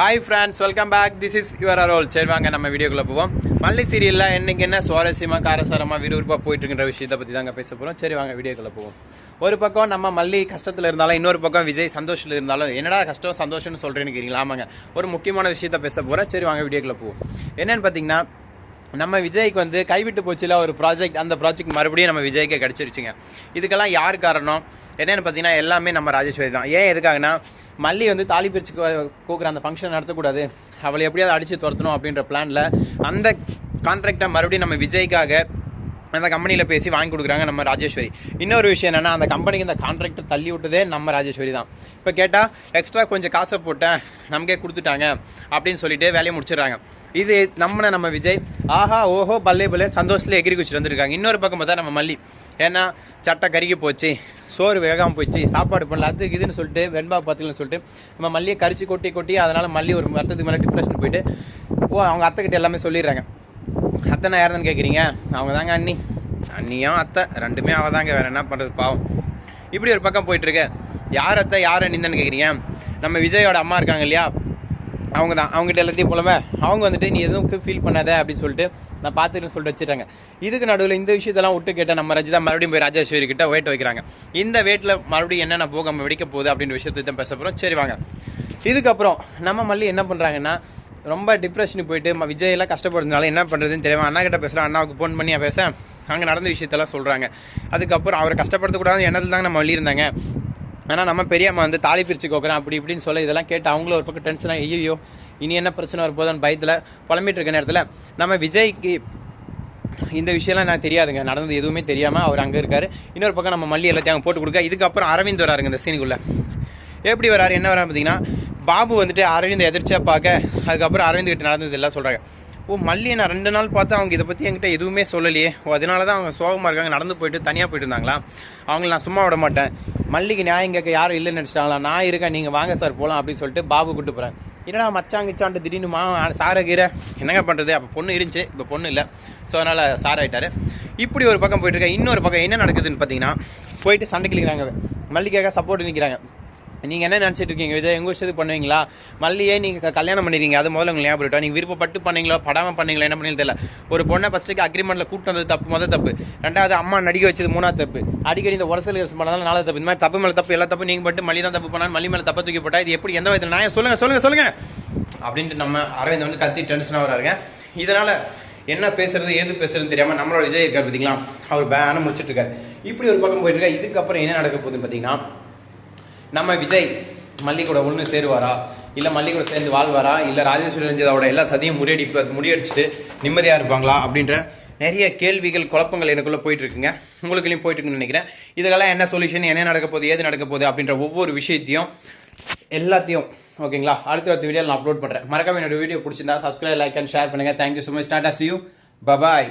Hi friends welcome back this is your roll சரி வாங்க நம்ம வீடியோக்குள்ளே போவோம். மல்லி சீரியலில் என்னைக்கு என்ன சுவாரஸ்யமாக காரசாரமாக விறுவிறுப்பாக போயிட்டுருக்கிற விஷயத்தை பற்றி தாங்க பேச போகிறோம் சரி வாங்க வீடியோக்குள்ளே போவோம். ஒரு பக்கம் நம்ம மல்லி கஷ்டத்தில் இருந்தாலும் இன்னொரு பக்கம் விஜய் சந்தோஷத்தில் இருந்தாலும் என்னடா கஷ்டம் சந்தோஷம்னு சொல்கிறேன்னு கேட்குறீங்களா ஆமாங்க. ஒரு முக்கியமான விஷயத்த பேச போகிறேன் சரி வாங்க வீடியோக்குள்ளே போவோம். என்னென்னு பார்த்தீங்கன்னா நம்ம விஜய்க்கு வந்து கைவிட்டு போச்சுல ஒரு ப்ராஜெக்ட் அந்த ப்ராஜெக்ட் மறுபடியும் நம்ம விஜய்க்கு கிடச்சிருச்சுங்க. இதுக்கெல்லாம் யார் காரணம்? என்னென்னு பார்த்தீங்கன்னா எல்லாமே நம்ம ராஜேஸ்வரி தான். ஏன் எதுக்காகனா மல்லி வந்து தாலி பிரிச்சு கூக்குற அந்த ஃபங்க்ஷன் நடத்தக்கூடாது. அவளை எப்படியாவது அடித்து துரத்தணும் அப்படின்ற பிளானில் அந்த கான்ட்ராக்டை மறுபடியும் நம்ம விஜய்க்காக அந்த கம்பெனியில் பேசி வாங்கி கொடுக்குறாங்க நம்ம ராஜேஸ்வரி. இன்னொரு விஷயம் என்னென்னா அந்த கம்பெனிக்கு இந்த கான்ட்ராக்டர் தள்ளி விட்டதே நம்ம ராஜேஸ்வரி தான். இப்போ கேட்டால் எக்ஸ்ட்ரா கொஞ்சம் காசை போட்டேன் நமக்கே கொடுத்துட்டாங்க அப்படின்னு சொல்லிட்டு வேலையை முடிச்சிடுறாங்க. இது நம்மனை நம்ம விஜய் ஆஹா ஓஹோ பல்லே பல்லே சந்தோஷத்தில் எகிரி குச்சிட்டு வந்திருக்காங்க. இன்னொரு பக்கம் பார்த்தா நம்ம மல்லி. ஏன்னா சட்டை கருகி போச்சு சோறு வேகாமல் போச்சு சாப்பாடு பண்ணல அது இதுன்னு சொல்லிட்டு வெண்பா பார்த்துக்கலன்னு சொல்லிட்டு நம்ம மல்லியை கரிச்சு கொட்டி கொட்டி அதனால் மல்லி ஒரு மரத்துக்கு மேலே டிப்ரெஷன் போயிட்டு ஓ அவங்க அத்தைக்கிட்ட எல்லாமே சொல்லிடுறாங்க. அத்தை நான் யாருன்னு கேட்குறீங்க அவங்க தாங்க அண்ணி. அண்ணியும் அத்தை ரெண்டுமே அவள் தாங்க வேறு என்ன பண்ணுறது பாவம். இப்படி ஒரு பக்கம் போயிட்டுருக்கு. யார் அத்தை யார் அண்ணின்னு கேட்குறீங்க நம்ம விஜயோட அம்மா இருக்காங்க இல்லையா? அவங்க தான் அவங்ககிட்ட எல்லாத்தையும் போலவே அவங்க வந்துட்டு நீ எதுவும் ஃபீல் பண்ணாத? அப்படின்னு சொல்லிட்டு நான் பார்த்துட்டு சொல்லிட்டு வச்சுட்டாங்க இதுக்கு நடுவில் இந்த விஷயத்தெல்லாம் விட்டு கேட்டால் நம்ம ரஜிதா மறுபடியும் போய் ராஜேஸ்வரி கிட்ட வெயிட் வைக்கிறாங்க. இந்த வெயிட்டில் மறுபடியும் என்னென்ன போகாமல் வெடிக்க போகுது அப்படின்ற விஷயத்தை தான் பேச போகிறோம் சரி வாங்க. இதுக்கப்புறம் நம்ம மல்லி என்ன பண்ணுறாங்கன்னா ரொம்ப டிப்ரெஷனுக்கு போயிட்டு நம்ம விஜய் எல்லாம் கஷ்டப்படுறதுனால என்ன பண்ணுறதுன்னு தெரியாமல் அண்ணா கிட்ட பேசுகிறேன் அண்ணாவுக்கு ஃபோன் பண்ணி பேச அங்கே நடந்த விஷயத்தெல்லாம் சொல்கிறாங்க அதுக்கப்புறம் அவரை கஷ்டப்படுத்தக்கூடாது எண்ணத்தில் தாங்க நம்ம வழியிருந்தாங்க ஆனால் நம்ம பெரியம்மா வந்து தாலி பிரித்து கோக்குறேன் அப்படி இப்படின்னு சொல்ல இதெல்லாம் கேட்டு அவங்களும் ஒரு பக்கம் டென்ஷனாக ஐயோ இனி என்ன பிரச்சனை வரப்போகுதுன்னு பயத்தில் புலம்பிட்டு இருக்க நேரத்தில் நம்ம விஜய்க்கு இந்த விஷயம்லாம் நான் தெரியாதுங்க. நடந்தது எதுவுமே தெரியாமல் அவர் அங்கே இருக்கார். இன்னொரு பக்கம் நம்ம மல்லி எல்லாத்தையும் அங்கே போட்டு கொடுக்க. இதுக்கப்புறம் அரவிந்த் வராருங்க இந்த சீனுக்குள்ளே எப்படி வராரு என்ன வராரு பார்த்தீங்கன்னா பாபு வந்துட்டு அரவிந்த் எதிர்ச்சியாக பார்க்க அதுக்கப்புறம் அரவிந்த் கிட்ட நடந்தது எல்லாம் சொல்கிறாங்க ஓ மல்லியை நான் ரெண்டு நாள் பார்த்து அவங்க இதை பற்றி என்கிட்ட எதுவுமே சொல்லலையே. ஓ அதனால தான் அவங்க சோகமாக இருக்காங்க நடந்து போயிட்டு தனியாக போயிட்டு இருந்தாங்களா? அவங்கள நான் சும்மா விட மாட்டேன். மல்லிக்கு நியாயம் கேட்க யாரும் இல்லைன்னு நினச்சிட்டாங்களா? நான் இருக்கேன் நீங்கள் வாங்க சார் போகலாம் அப்படின்னு சொல்லிட்டு பாபு கூட்டு போகிறேன் என்னடா மச்சாங்கிச்சான்ட்டு திடீர்னு மா சாரை கீரை என்னங்க பண்ணுறது அப்போ பொண்ணு இருந்துச்சு இப்போ பொண்ணு இல்லை. ஸோ அதனால் சார் ஆகிட்டார் இப்படி ஒரு பக்கம் போயிட்டுருக்கேன் இன்னொரு பக்கம் என்ன நடக்குதுன்னு பார்த்தீங்கன்னா போயிட்டு சண்டை கிளிக்கிறாங்க மல்லிக்காக சப்போர்ட் நிற்கிறாங்க நீங்கள் என்ன நினச்சிட்டு இருக்கீங்க? விஜய் எங்கள் விஷயத்துக்கு பண்ணுவீங்களா? மல்லியே நீங்கள் கல்யாணம் பண்ணிடுறீங்க அது முதல்ல உங்களுக்கு ஞாபகம் நீங்கள் விருப்பப்பட்டு பண்ணீங்களோ படாமல் பண்ணீங்களா என்ன பண்ணீங்க தெரியல. ஒரு பொண்ணை ஃபஸ்ட்டுக்கு அக்ரிமெண்ட்டில் கூப்பிட்டு வந்தது தப்பு முதல் தப்பு. ரெண்டாவது அம்மா நடிக்க வச்சது மூணாவது தப்பு. அடிக்கடி இந்த உரசல் சில பண்ணதால நாலாவது தப்பு. இந்த மாதிரி தப்பு மேலே தப்பு எல்லா தப்பு நீங்கள் பண்ணிட்டு மல்லி தான் தப்பு பண்ணாலும் மல்லி மேலே தப்பை தூக்கி போட்டா இது எப்படி எந்த விதத்தில்? நான் சொல்லுங்கள் சொல்லுங்கள் சொல்லுங்கள் அப்படின்ட்டு நம்ம அரவிந்த் வந்து கத்தி டென்ஷனாக வராருங்க. இதனால் என்ன பேசுறது ஏது பேசுறதுன்னு தெரியாமல் நம்மளோட விஜய் இருக்கார் பார்த்தீங்களா அவர் பேனை முடிச்சிட்டு இருக்காரு. இப்படி ஒரு பக்கம் போயிட்டு இருக்கா? இதுக்கப்புறம் என்ன நடக்க போகுதுன்னு பார்த்தீங்கன்னா நம்ம விஜய் மல்லி கூட ஒன்று சேருவாரா? இல்லை மல்லி கூட சேர்ந்து வாழ்வாரா? இல்லை ராஜேஸ்வரி ரஞ்சிதாவோட எல்லா சதியும் முறியடி முறியடிச்சுட்டு நிம்மதியாக இருப்பாங்களா? அப்படின்ற நிறைய கேள்விகள் குழப்பங்கள் எனக்குள்ளே போயிட்டு இருக்குங்க உங்களுக்குள்ளேயும் போயிட்டு இருக்குன்னு நினைக்கிறேன். இதுக்கெல்லாம் என்ன சொல்யூஷன் என்ன நடக்க போகுது ஏது நடக்க போகுது அப்படின்ற ஒவ்வொரு விஷயத்தையும் எல்லாத்தையும் ஓகேங்களா? அடுத்த அடுத்த வீடியோ நான் அப்லோட் பண்ணுறேன் மறக்காம என்னோட வீடியோ பிடிச்சிருந்தா சப்ஸ்கிரைப் லைக் அண்ட் ஷேர் பண்ணுங்கள் thank you so much tata see you bye